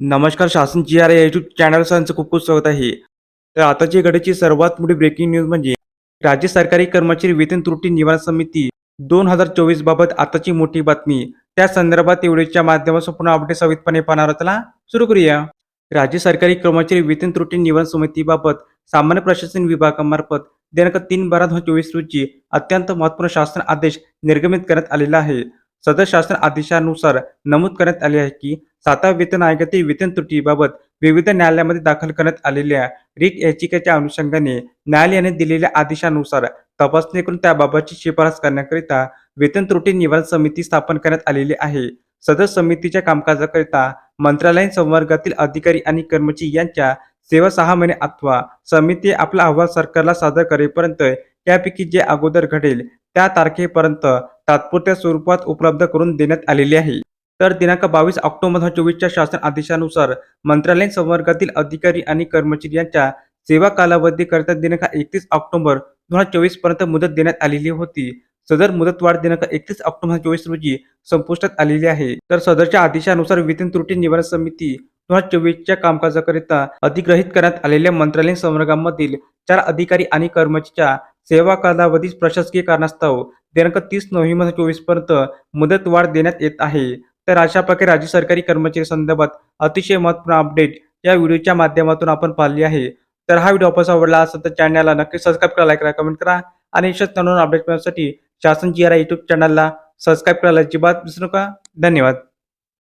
नमस्कार शासन G R या युट्यूब चॅनल सरांचं खूप खूप स्वागत आहे. तर आताची घडीची सर्वात मोठी ब्रेकिंग न्यूज म्हणजे राज्य सरकारी कर्मचारी वेतन त्रुटी निवारण समिती दोन हजार चोवीस बाबत आताची मोठी बातमी. त्या संदर्भात एवढीच्या माध्यमातून पुन्हा अपडेट सवितपणे पाहणार त्याला चला सुरू करूया. राज्य सरकारी कर्मचारी वेतन त्रुटी निवारण समितीबाबत सामान्य प्रशासन विभागामार्फत दिनांक तीन बारा दोन चोवीस रोजी अत्यंत महत्त्वपूर्ण शासन आदेश निर्गमित करण्यात आलेला आहे. सदर शासन आदेशानुसार नमूद करण्यात आले आहे की सातव्या वेतन आयोगातील वेतन त्रुटीबाबत विविध न्यायालयामध्ये दाखल करण्यात आलेल्या रिट याचिकेच्या अनुषंगाने न्यायालयाने दिलेल्या आदेशानुसार तपासणी करून त्याबाबतची शिफारस करण्याकरिता वेतन त्रुटी निवारण समिती स्थापन करण्यात आलेली आहे. सदर समितीच्या कामकाजाकरिता मंत्रालयीन संवर्गातील अधिकारी आणि कर्मचारी यांच्या सेवा सहा महिने अथवा समिती आपला अहवाल सरकारला सादर करेपर्यंत त्यापैकी जे अगोदर घडेल त्या तारखेपर्यंत तात्पुरत्या स्वरूपात उपलब्ध करून देण्यात आलेली आहे. तर दिनांक बावीस ऑक्टोबर दोन हजार चोवीसच्या शासन आदेशानुसार मंत्रालयीन संवर्गातील अधिकारी आणि कर्मचारी यांच्या सेवा कालावधीकरिता दिनांक एकतीस ऑक्टोबर दोन हजार चोवीसपर्यंत मुदत देण्यात आलेली होती. सदर मुदतवाढ दिनांक एकतीस ऑक्टोबर चोवीस रोजी संपुष्टात आलेली आहे. तर सदरच्या आदेशानुसार वेतन त्रुटी निवारण समिती दोन हजार चोवीसच्या कामकाजाकरिता अधिग्रहित करण्यात आलेल्या मंत्रालयीन संवर्गामधील चार अधिकारी आणि कर्मचाऱ्या सेवा कालावधीस प्रशासकीय कारणास्तव दिनांक तीस नोव्हेंबर चोवीसपर्यंत मुदतवाढ देण्यात येत आहे. तर अशा प्रकारे राज्य सरकारी कर्मचारी संदर्भात अतिशय महत्त्वपूर्ण अपडेट या व्हिडिओच्या माध्यमातून आपण पाहिली आहे. तर हा व्हिडिओ आपण आवडला असेल तर चॅनलला नक्की सबस्क्राईब करा लाईक करा कमेंट करा आणि अशाच नवीन अपडेट मिळण्यासाठी शासन जी आर युट्यूब चॅनलला सबस्क्राईब करायला अजिबात विसरू नका. धन्यवाद.